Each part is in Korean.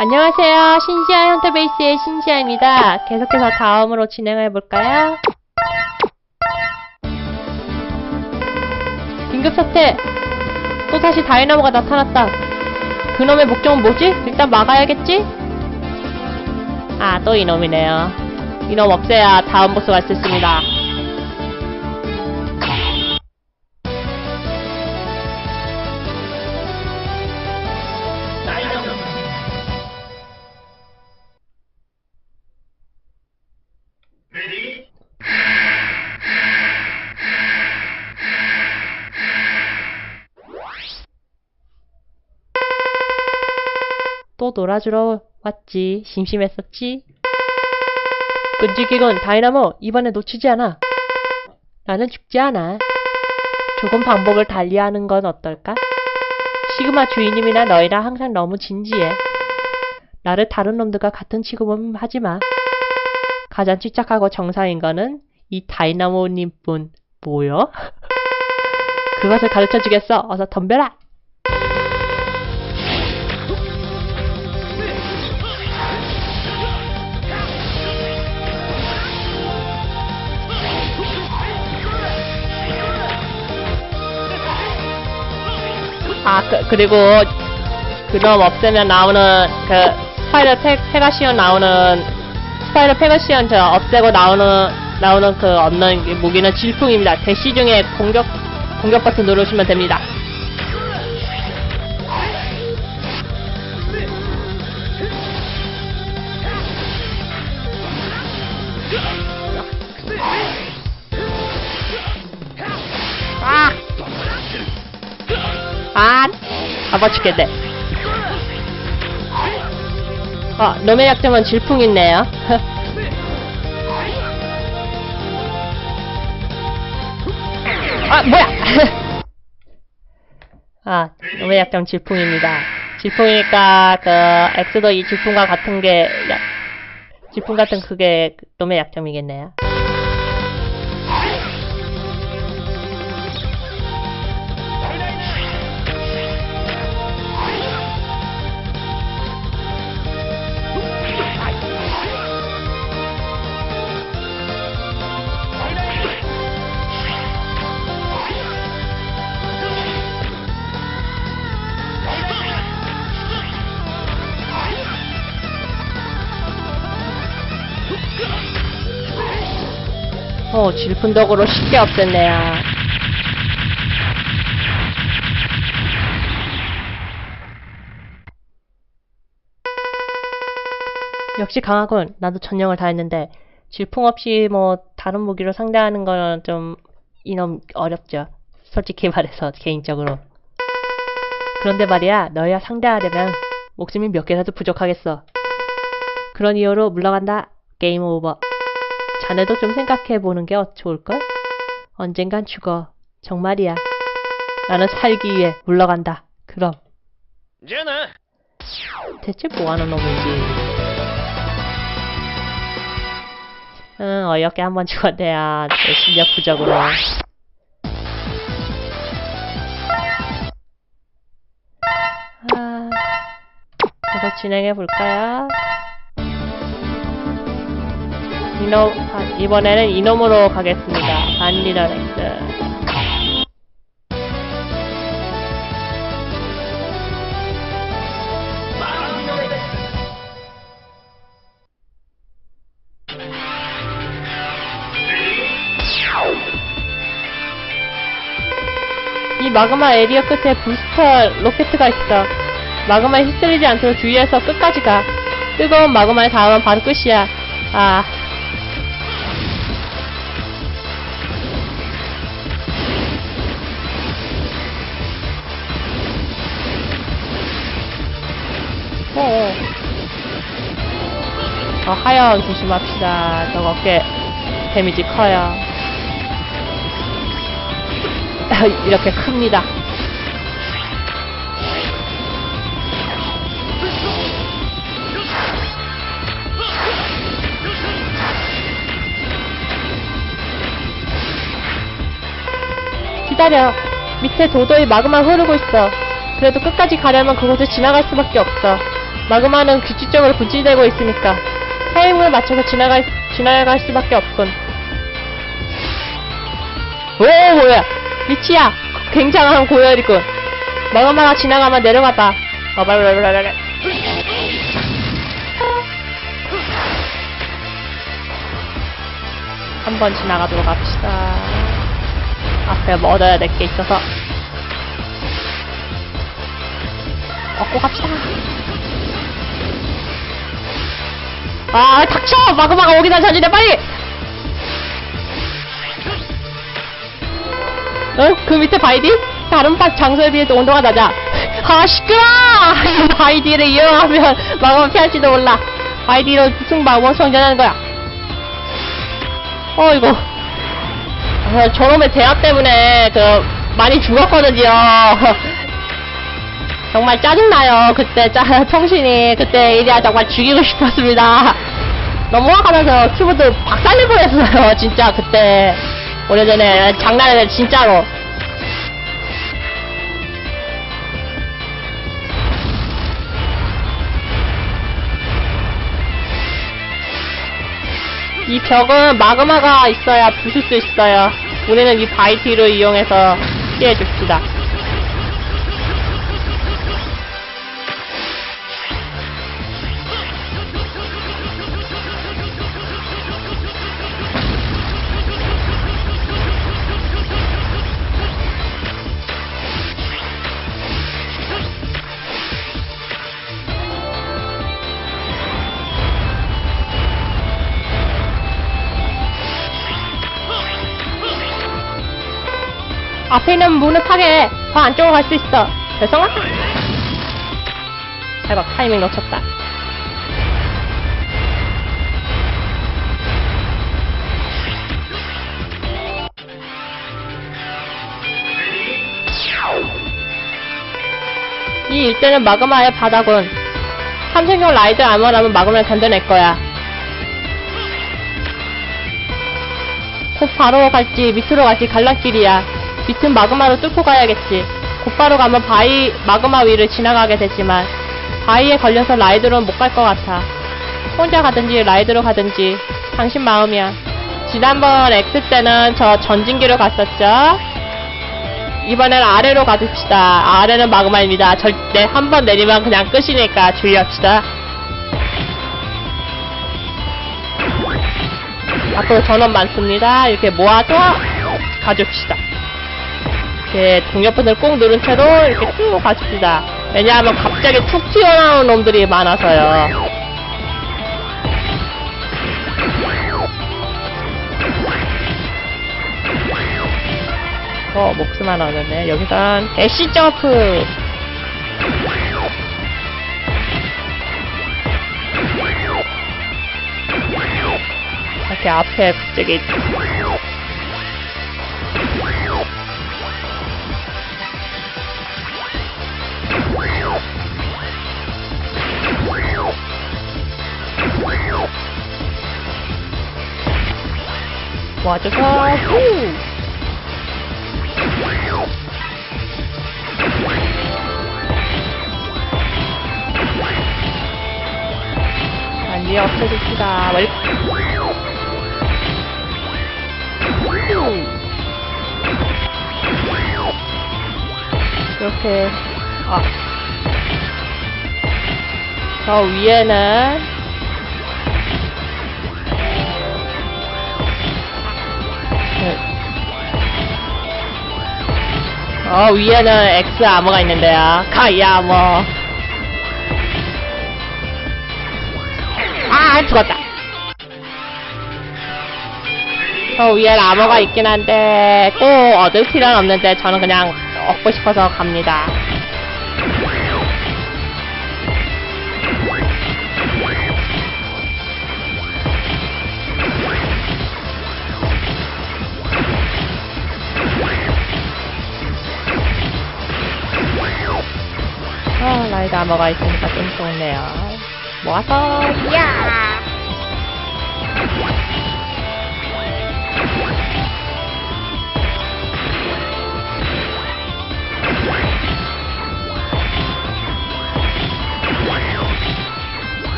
안녕하세요. 신시아 헌터베이스의 신시아입니다. 계속해서 다음으로 진행해 볼까요? 긴급사태! 또 다시 다이나모가 나타났다. 그놈의 목적은 뭐지? 일단 막아야겠지? 아, 또 이놈이네요. 이놈 없애야 다음 보스 갈수 있습니다. 또 놀아주러 왔지. 심심했었지? 끈질기군 다이나모 이번에 놓치지 않아. 나는 죽지 않아. 조금 방법을 달리하는 건 어떨까? 시그마 주인님이나 너희랑 항상 너무 진지해. 나를 다른 놈들과 같은 취급은 하지 마. 가장 침착하고 정상인 거는 이 다이나모님 뿐. 뭐요? 그것을 가르쳐 주겠어. 어서 덤벼라. 그, 그리고 그놈 없애면 나오는 그 스파이더 페, 페가시온 나오는 스파이더 페가시온 저 없애고 나오는 나오는 그 없는 무기는 질풍입니다. 대시 중에 공격 공격 버튼 누르시면 됩니다. 아! 아파 죽겠네. 어, 놈의 약점은 질풍 있네요. 아, 뭐야! 아, 놈의 약점 질풍입니다. 질풍이니까, 그, 엑스도 이 질풍과 같은 게, 야, 질풍 같은 그게 놈의 약점이겠네요. 어, 질풍덕으로 쉽게 없앴네요. 역시 강하군. 나도 전령을 다 했는데 질풍 없이 뭐 다른 무기로 상대하는 거는 좀 이놈 어렵죠. 솔직히 말해서 개인적으로. 그런데 말이야, 너희와 상대하려면 목숨이 몇 개라도 부족하겠어. 그런 이유로 물러간다. 게임 오버. 자네도 좀 생각해 보는 게 좋을걸? 언젠간 죽어. 정말이야. 나는 살기 위해 물러간다. 그럼. 전화! 대체 뭐하는 놈인지. 응, 어이없게 한번 죽었대야. 아, 실력 부적으로. 아, 계속 진행해볼까요? 이놈, 아, 이번에는 이놈으로 가겠습니다. 반리더렉스. 이 마그마 에리어 끝에 부스터 로켓가 있어. 마그마에 휩쓸리지 않도록 주의해서 끝까지 가. 뜨거운 마그마에 닿으면 바로 끝이야. 아. 어, 하영 조심합시다. 저거 꽤 데미지 커요. 이렇게 큽니다. 기다려. 밑에 도도히 마그마 흐르고 있어. 그래도 끝까지 가려면 그곳을 지나갈 수밖에 없어. 마그마는 규칙적으로 분출되고 있으니까 타임을 맞춰서 지나갈, 지나갈 수밖에 없군. 오, 뭐야. 미치야. 굉장한 고열이군. 마그마가 지나가면 내려가봐. 어, 바라바라바라. 한번 지나가도록 합시다. 앞에 뭐 얻어야 될 게 있어서. 얻고 갑시다. 아, 닥쳐! 마그마가 오기 전전이네, 빨리! 어? 그 밑에 바이디? 다른 바 장소에 비해 온도가 낮아. 아, 시끄러! 바이디를 이용하면 마그마 피할지도 몰라. 바이디로 승마원 성전하는 거야. 어, 이거. 아, 저놈의 제압 때문에, 그, 많이 죽었거든요. 정말 짜증나요. 그때 짜, 청신이 그때 이리야 정말 죽이고 싶었습니다. 너무 화가 나서 키보드 박살낼 뻔했어요. 진짜 그때 오래전에 장난을 진짜로. 이 벽은 마그마가 있어야 부술 수 있어요. 우리는 이 바이티를 이용해서 피해줍시다. 앞에 있는 문을 파괴해. 더 안쪽으로 갈 수 있어. 대성아? 대박, 타이밍 놓쳤다. 이 일대는 마그마의 바닥은 삼성용 라이드 아머라면 마그마를 견뎌낼 거야. 곧 바로 갈지 밑으로 갈지 갈라길이야. 밑은 마그마로 뚫고 가야겠지. 곧바로 가면 바위 마그마 위를 지나가게 되지만 바위에 걸려서 라이드로는 못 갈 것 같아. 혼자 가든지 라이드로 가든지 당신 마음이야. 지난번 X 때는 저 전진기로 갔었죠. 이번엔 아래로 가줍시다. 아래는 마그마입니다. 절대 한 번 내리면 그냥 끝이니까 주의합시다. 앞으로 전원 많습니다. 이렇게 모아서 가줍시다. 이렇게 동력분을 꼭 누른 채로 이렇게 쭉 가줍시다. 왜냐하면 갑자기 툭 튀어나오는 놈들이 많아서요. 어, 목숨 하나 얻었네. 여기선 애쉬 점프! 이렇게 앞에 갑자기 후! 아니 없어집시다 멀 이렇게 아. 저 위에는 어 위에는 X 암호가 있는데요. 가이아 암호. 아 죽었다. 저 위에 암호가 있긴 한데 꼭 얻을 필요는 없는데 저는 그냥 얻고 싶어서 갑니다 다 먹어 있으니까 좀 좋네요. 모아서 야!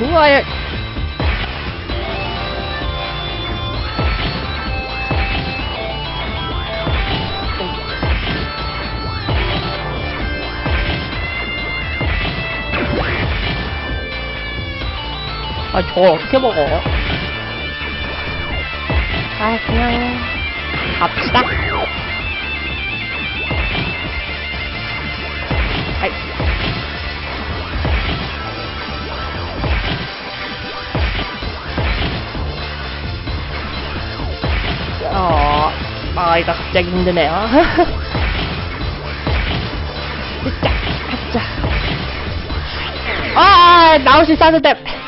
우와 저걸 어떻게 먹어? 아, 그냥, 갑시다. 아이. 어, 아이가 갑자기 힘드네요. 으짜, 으짜. 아, 아, 나올 수 있었는데.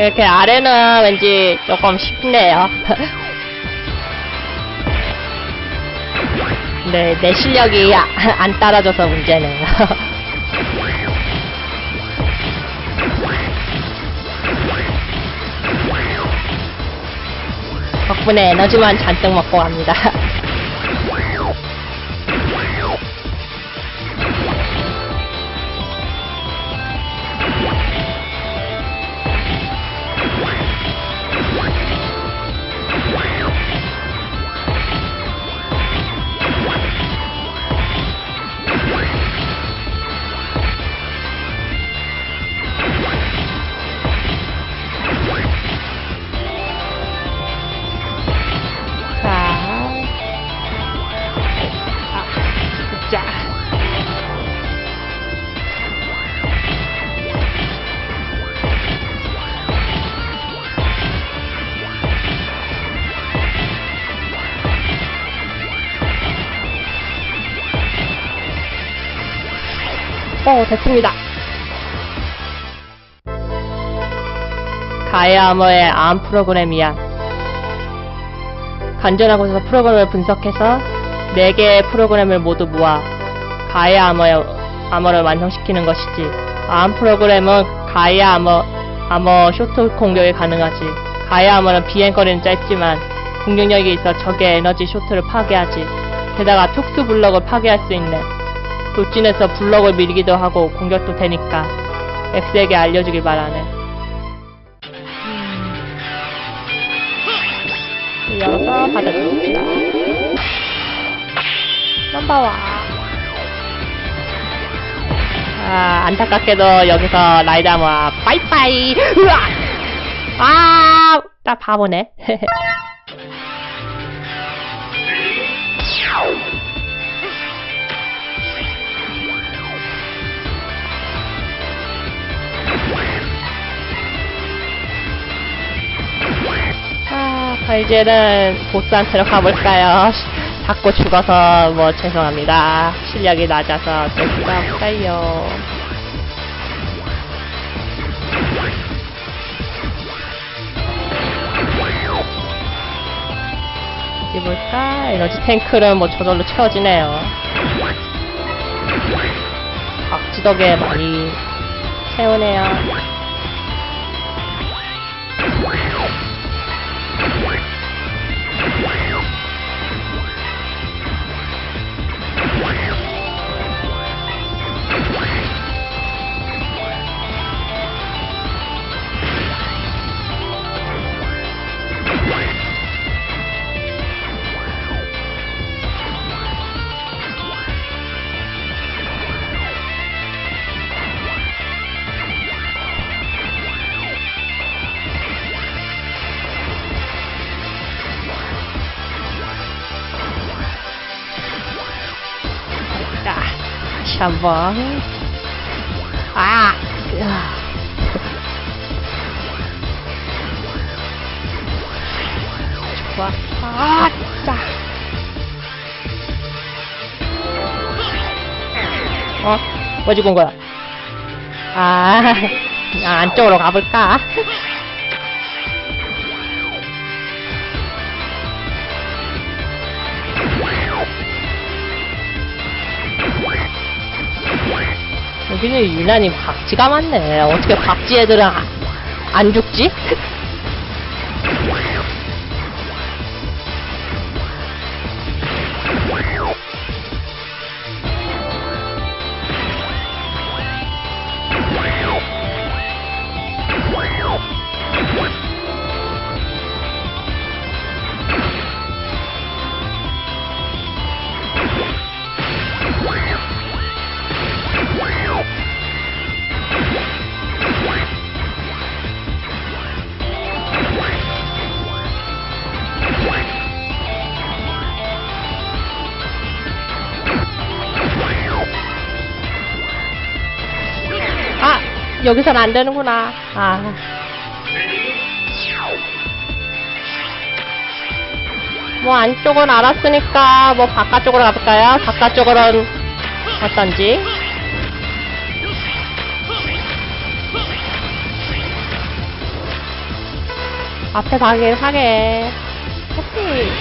이렇게 아래는 왠지 조금 쉽네요. 네, 내 실력이 아- 안 따라줘서 문제네요. 덕분에 에너지만 잔뜩 먹고 갑니다. 됐습니다. 가야머의 암 프로그램이야. 간절하고서 프로그램을 분석해서 4개의 프로그램을 모두 모아 가야 아머의, 아머를 완성시키는 것이지. 암 프로그램은 가야 아머, 아머 쇼트 공격이 가능하지. 가야 아머는 비행거리는 짧지만 공격력이 있어 적의 에너지 쇼트를 파괴하지. 게다가 특수 블럭을 파괴할 수 있네. 돌진해서 블럭을 밀기도 하고 공격도 되니까 X에게 알려주길 바라네. 이어서 받아줍시다. 넘버와. 아, 안타깝게도 여기서 라이다모아 빠이빠이! 으악! 아, 나 바보네. 자, 이제는 보스한테로 가볼까요? 자꾸 죽어서 뭐 죄송합니다. 실력이 낮아서 어쩔 수가 없어요. 볼까? 에너지 탱크는 뭐 저절로 채워지네요. 박지덕에 많이 채우네요. 자, 다시 한번. 아! 좋아. 아! 자. 어? 뭐온 거야? 아, 아, 안쪽으로 가볼까? 여기는 유난히 박쥐가 많네. 어떻게 박쥐 애들은 아- 안 죽지? 여기선 안 되는구나. 아. 뭐 안쪽은 알았으니까 뭐 바깥쪽으로 가볼까요? 바깥쪽으로는 어떤지. 앞에 가긴 하게. 오케이.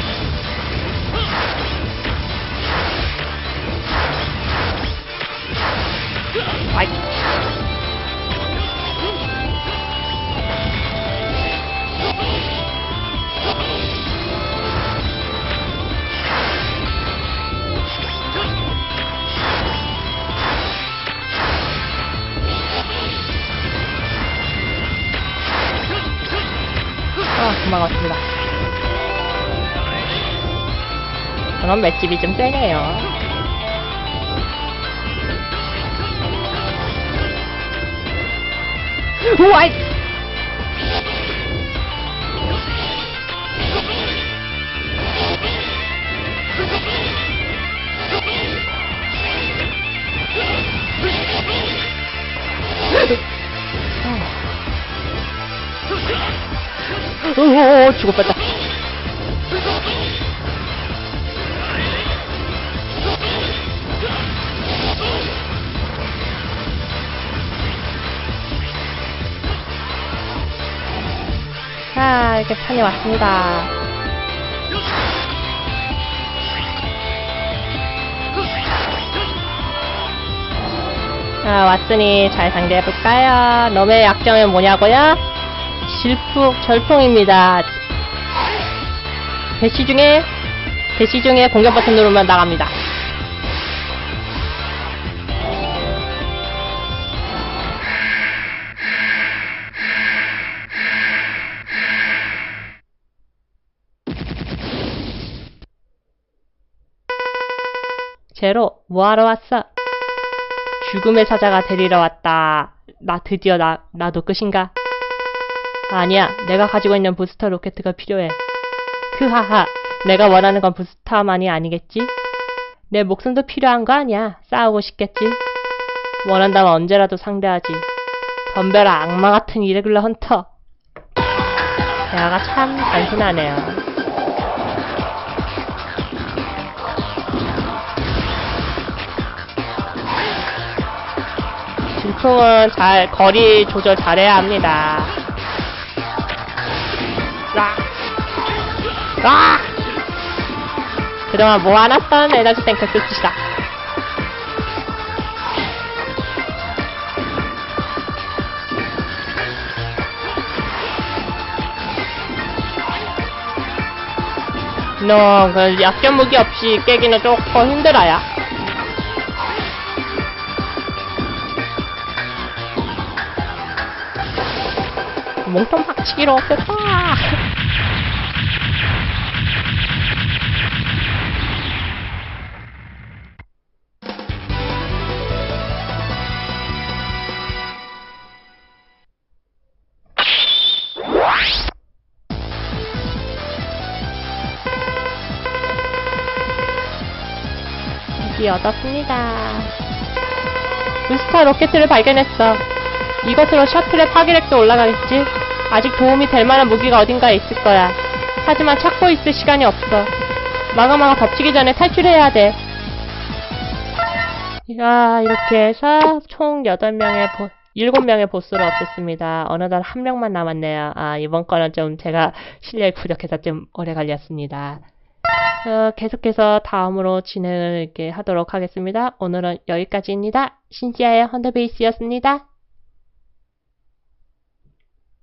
아이. 그럼 맷집이 좀 세네요. 우와이! 오, 죽을 뻔다. 판이 왔습니다. 자, 왔으니 잘 상대해볼까요? 놈의 약점은 뭐냐고요? 질풍, 절풍입니다. 대시 중에, 대시 중에 공격 버튼 누르면 나갑니다. 제로, 뭐하러 왔어? 죽음의 사자가 데리러 왔다. 나 드디어 나, 나도 끝인가? 아니야, 내가 가지고 있는 부스터 로켓가 필요해. 크하하, 내가 원하는 건 부스터만이 아니겠지? 내 목숨도 필요한 거 아니야. 싸우고 싶겠지? 원한다면 언제라도 상대하지. 덤벼라, 악마 같은 이레귤러 헌터. 대화가 참 단순하네요. 질풍은 잘, 거리 조절 잘해야 합니다. 라! 라! 그동안 모아놨던 에너지 탱크 씁시다. 너, 그, 약점 무기 없이 깨기는 조금 힘들어요. 몸통 박치기로 없겠다. 드디어 얻었습니다. 부스터 로켓을 발견했어. 이것으로 셔틀의 파괴력도 올라가겠지? 아직 도움이 될 만한 무기가 어딘가에 있을 거야. 하지만 찾고 있을 시간이 없어. 마가마가 덮치기 전에 탈출해야 돼. 야, 이렇게 해서 총 8명의 보, 7명의 보스를 없앴습니다. 어느덧 한 명만 남았네요. 아, 이번 거는 좀 제가 실력이 부족해서 좀 오래 걸렸습니다. 어, 계속해서 다음으로 진행을 이렇게 하도록 하겠습니다. 오늘은 여기까지입니다. 신지아의 헌더베이스였습니다.